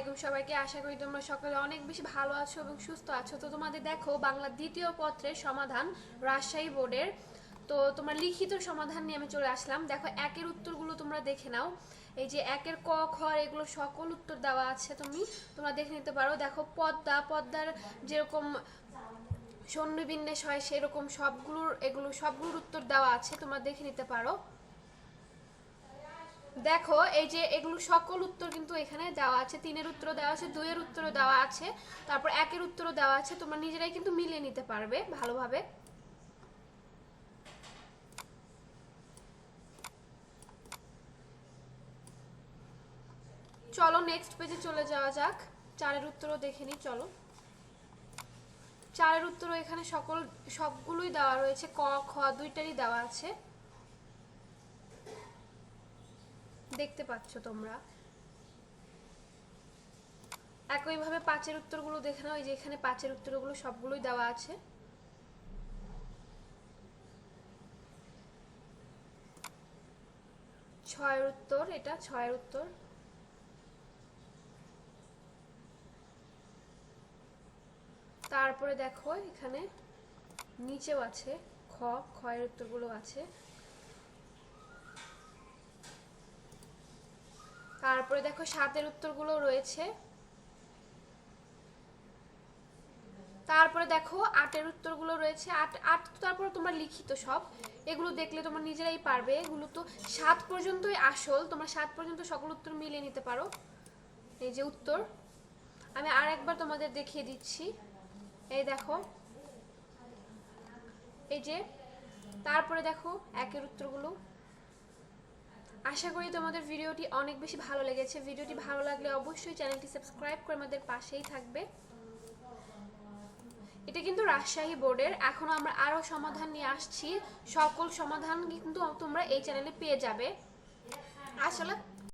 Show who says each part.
Speaker 1: আলাইকুম সবাইকে। আশা করি তোমরা সকলে অনেক বেশি ভালো আছো এবং সুস্থ আছো। তো তোমাদের দেখো, বাংলা দ্বিতীয় পত্রের সমাধান রাজশাহী বোর্ডের। তো তোমার লিখিত সমাধান নিয়ে আমি চলে আসলাম। দেখো, একের উত্তরগুলো তোমরা দেখে নাও। এই যে একের ক, খ, এগুলো সকল উত্তর দেওয়া আছে তুমি। তোমরা দেখে নিতে পারো। দেখো, পদ্মা, পদ্মার যেরকম সন্নিবিন্যাস হয়, সেরকম সবগুলোর, এগুলো সবগুলোর উত্তর দেওয়া আছে। তোমরা দেখে নিতে পারো। দেখো, এই যে এগুলো সকল উত্তর কিন্তু এখানে দেওয়া আছে। তিনের উত্তর দেওয়া আছে, দুইয়ের উত্তরও দেওয়া আছে, তারপর একের উত্তরও দেওয়া আছে। তোমরা নিজেরাই কিন্তু মিলিয়ে নিতে পারবে ভালোভাবে। চলো নেক্সট পেজে চলে যাওয়া যাক। চারের উত্তরও দেখে নিই, চলো। চারের উত্তরও এখানে সকল, সবগুলোই দেওয়া রয়েছে, ক, খ, দুইটারই দেওয়া আছে। দেখতে পাচ্ছ তোমরা। একইভাবে পাঁচের উত্তরগুলো দেখে নাও, এই যে এখানে পাঁচের উত্তরগুলো সবগুলোই দেওয়া আছে। ছয়ের উত্তর, এটা ছয়ের উত্তর। তারপরে দেখো এখানে নিচেও আছে, খ, খয়ের উত্তরগুলো আছে। তারপরে দেখো সাতের উত্তরগুলো রয়েছে। তারপরে দেখো আটের উত্তরগুলো রয়েছে। আট আট তো তারপরে তোমরা লিখিত সব। এগুলো দেখলে তোমরা নিজেরাই পারবে। এগুলো তো সাত পর্যন্তই আসল। তোমরা সাত পর্যন্ত সকল উত্তর মিলিয়ে নিতে পারো। এই যে উত্তর। আমি আর একবার তোমাদের দেখিয়ে দিচ্ছি। এই দেখো। এই যে। তারপরে দেখো একের উত্তরগুলো। আশা করি তোমাদের ভিডিওটি অনেক বেশি ভালো লেগেছে। ভিডিওটি ভালো লাগলে অবশ্যই চ্যানেলটি সাবস্ক্রাইব করে আমাদের পাশেই থাকবে। এটা কিন্তু রাজশাহী বোর্ডের। এখনও আমরা আরও সমাধান নিয়ে আসছি। সকল সমাধান কিন্তু তোমরা এই চ্যানেলে পেয়ে যাবে। আসলে